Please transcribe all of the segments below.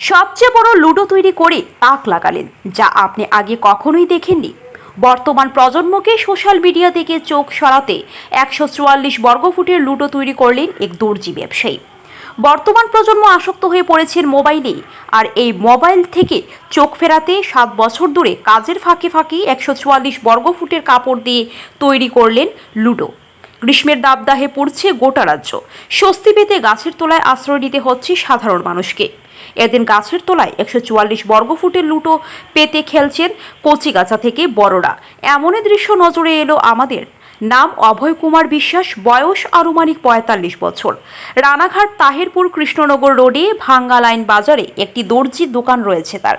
সবচেয়ে বড় লুডো তৈরি করে তাক লাগালেন, যা আপনি আগে কখনোই দেখেননি। বর্তমান প্রজন্মকে সোশ্যাল মিডিয়া থেকে চোখ সরাতে একশো চুয়াল্লিশ বর্গফুটের লুডো তৈরি করলেন এক দর্জি ব্যবসায়ী। বর্তমান প্রজন্ম আসক্ত হয়ে পড়েছেন মোবাইলে, আর এই মোবাইল থেকে চোখ ফেরাতে সাত বছর ধরে কাজের ফাঁকে ফাঁকে একশো চুয়াল্লিশ বর্গফুটের কাপড় দিয়ে তৈরি করলেন লুডো। গ্রীষ্মের দাবদাহে পড়ছে গোটা রাজ্য। স্বস্তি পেতে গাছের তলায় আশ্রয় নিতে হচ্ছে সাধারণ মানুষকে। এদিন গাছের তলায় একশো চুয়াল্লিশ বর্গফুটের লুটো পেতে খেলছেন কচিগাছা থেকে বড়রা। এমনই দৃশ্য নজরে এলো আমাদের নাম অভয় কুমার বিশ্বাস, বয়স আনুমানিক পঁয়তাল্লিশ বছর। রানাঘাট তাহেরপুর কৃষ্ণনগর রোডে ভাঙ্গা লাইন বাজারে একটি দর্জির দোকান রয়েছে তার।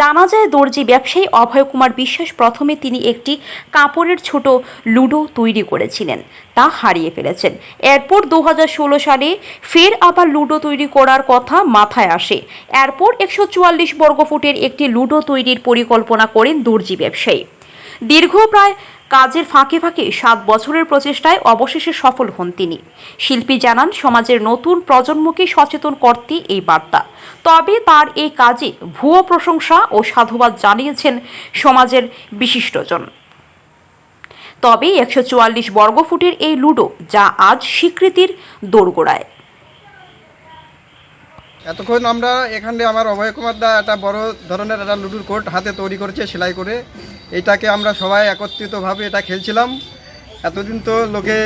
জানা যায়, দর্জি ব্যবসায়ী অভয় কুমার বিশ্বাস প্রথমে তিনি একটি কাপড়ের ছোট লুডো তৈরি করেছিলেন, তা হারিয়ে ফেলেছেন। এরপর দু হাজার ষোলো সালে ফের আবার লুডো তৈরি করার কথা মাথায় আসে। এরপর একশো চুয়াল্লিশ বর্গফুটের একটি লুডো তৈরির পরিকল্পনা করেন দর্জি ব্যবসায়ী। দীর্ঘ প্রায় কাজের ফাঁকে ফাঁকে সাত বছরের প্রচেষ্টায় অবশেষে সফল হন তিনি। শিল্পী জানান, সমাজের নতুন প্রজন্মকে সচেতন করতে এই বার্তা। তবে তার এই কাজে ভুয়ো প্রশংসা ও সাধুবাদ জানিয়েছেন সমাজের বিশিষ্টজন। তবে একশো চুয়াল্লিশ বর্গফুটের এই লুডো যা আজ স্বীকৃতির দোরগোড়ায়। এতক্ষণ আমরা এখানে আমার অভয় কুমার দা একটা বড় ধরনের একটা লুডুর কোর্ট হাতে তৈরি করেছে, সেলাই করে। এইটাকে আমরা সবাই একত্রিতভাবে এটা খেলছিলাম। এতদিন তো লোকে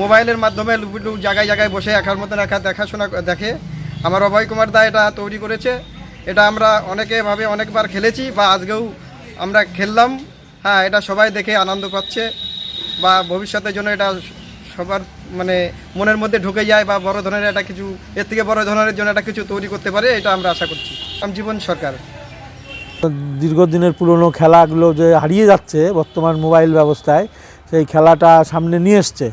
মোবাইলের মাধ্যমে লুডু জায়গায় জায়গায় বসে একার মতন একা দেখাশোনা দেখে। আমার অভয় কুমার দা এটা তৈরি করেছে। এটা আমরা অনেকে ভাবে অনেকবার খেলেছি বা আজকেও আমরা খেললাম। হ্যাঁ এটা সবাই দেখে আনন্দ পাচ্ছে বা ভবিষ্যতের জন্য এটা সবার মানে মনের মধ্যে ঢুকে যায় বা বড় ধরনের একটা কিছু, এর থেকে বড় ধরনের জন্য একটা কিছু তৈরি করতে পারে, এটা আমরা আশা করছি। আমি জীবন সরকার। দীর্ঘদিনের পুরনো খেলাগুলো যে হারিয়ে যাচ্ছে বর্তমান মোবাইল ব্যবস্থায়, সেই খেলাটা সামনে নিয়ে এসছে।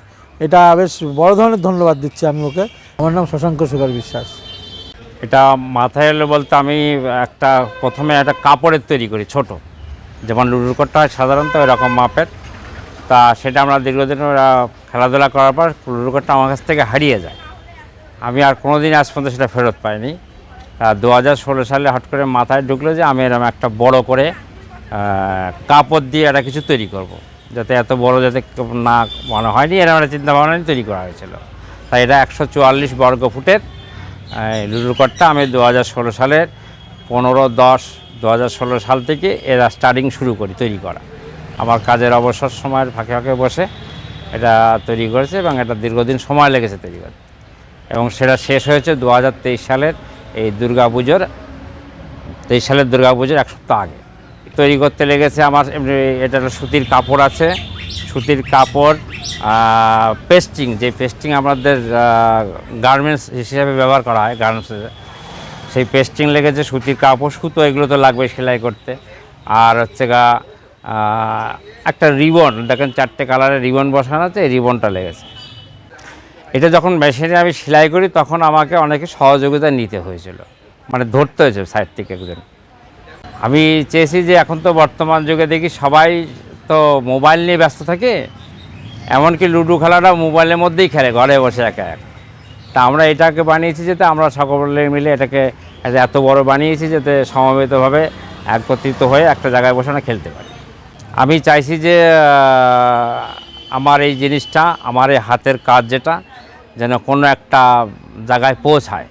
এটা বেশ বড় ধরনের ধন্যবাদ দিচ্ছি আমি ওকে। আমার নাম শশাঙ্ক শেখর বিশ্বাস। এটা মাথায় এলো বলতে আমি একটা প্রথমে একটা কাপড়ের তৈরি করি, ছোট। যেমন লুডুর কোটটা হয় সাধারণত এরকম মাপের। তা সেটা আমরা দীর্ঘদিন ওরা খেলাধুলা করার পর লুডুর কোটটা আমার কাছ থেকে হারিয়ে যায়। আমি আর কোনো দিন আজ পর্যন্ত সেটা ফেরত পাইনি। দু হাজার ষোলো সালে হট করে মাথায় ঢুকলো যে আমি এরকম একটা বড় করে কাপড় দিয়ে একটা কিছু তৈরি করব। যাতে এত বড় যাতে না মনে হয়নি এরকম একটা চিন্তা ভাবনা নিয়ে তৈরি করা হয়েছিল। তাই এটা একশো চুয়াল্লিশ বর্গ ফুটের এই আমি দু হাজার ষোলো সালের পনেরো দশ দু সাল থেকে এরা স্টার্টিং শুরু করি, তৈরি করা। আমার কাজের অবসর সময়ের ফাঁকে ফাঁকে বসে এটা তৈরি করেছে এবং এটা দীর্ঘদিন সময় লেগেছে তৈরি করতে এবং সেটা শেষ হয়েছে দু হাজার তেইশ সালের এই দুর্গা পুজোর, তেইশ সালের দুর্গা পুজোর এক সপ্তাহ আগে। তৈরি করতে লেগেছে আমার এমনি এটা সুতির কাপড় আছে। সুতির কাপড় পেস্টিং যে পেস্টিং আমাদের গার্মেন্টস হিসেবে ব্যবহার করা হয় গার্মেন্টসে সেই পেস্টিং লেগেছে, সুতির কাপড়, সুতো এগুলো তো লাগবে সেলাই করতে। আর হচ্ছে গা একটা রিবন, দেখেন চারটে কালারের রিবন বসানো আছে, এই রিবনটা লেগেছে। এটা যখন মেশিনে আমি সেলাই করি, তখন আমাকে অনেকে সহযোগিতা নিতে হয়েছিল। মানে ধরতে হয়েছে সাইড থেকে একজন। আমি চেয়েছি যে এখন তো বর্তমান যুগে দেখি সবাই তো মোবাইল নিয়ে ব্যস্ত থাকে, এমনকি লুডো খেলাটা মোবাইলের মধ্যেই খেলে, ঘরে বসে একা এক। তা আমরা এটাকে বানিয়েছি যাতে আমরা সকলে মিলে এটাকে এত বড় বানিয়েছি যাতে সমবেতভাবে একত্রিত হয়ে একটা জায়গায় বসে আমরা খেলতে পারি। আমি চাইছি যে আমার এই জিনিসটা, আমার এই হাতের কাজ যেটা যেন কোনো একটা জায়গায় পৌঁছায়।